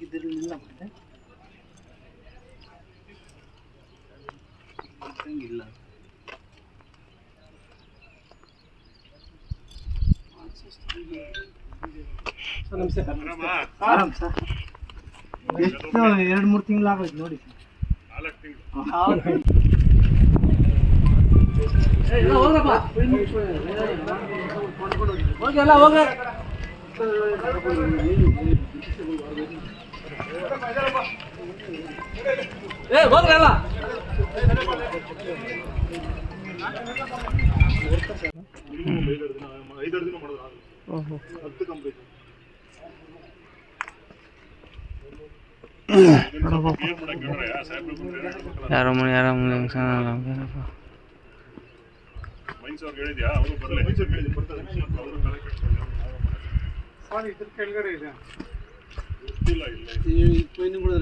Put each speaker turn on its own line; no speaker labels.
ಇದ್ರಲ್ಲಿಲ್ಲ ಮತ್ತೆ? ಇಲ್ಲ ನಮಸ್ತೆ ಆರಾಮ್? ಸರ್. ಎಷ್ಟು ಎರಡು ಮೂರು ತಿಂಗಳು. ಆಗೋಯ್ತು ನೋಡಿ ಹೋಗಲ್ಲ ಹೋಗ ಏ ಹೋಗ್ರಲ್ಲ
ಐದಾರು ದಿನ ಮಾಡೋದು ಹತ್ತು ಕಂಪ್ಲೀಟ್
ಯಾರೋ ಮನೆ ಯಾರೋ ಮನೆ
ಮೈನ್ಸ್ ಅವ್ರಿಗೆ ಹೇಳಿದ್ಯಾ ಅವರು ಬರಲಿ ಮೈನ್ಸ್ ಅವ್ರಿಗೆ ಹೇಳಿದ್ದೆ ಬರ್ತಾರೆ ಅವರು ತಲೆ ಕೆಡ್ಸ್ಕೊಂಡು. ಗೊತ್ತಿಲ್ಲ ಇಲ್ಲ
ಈ పోయిన కూడా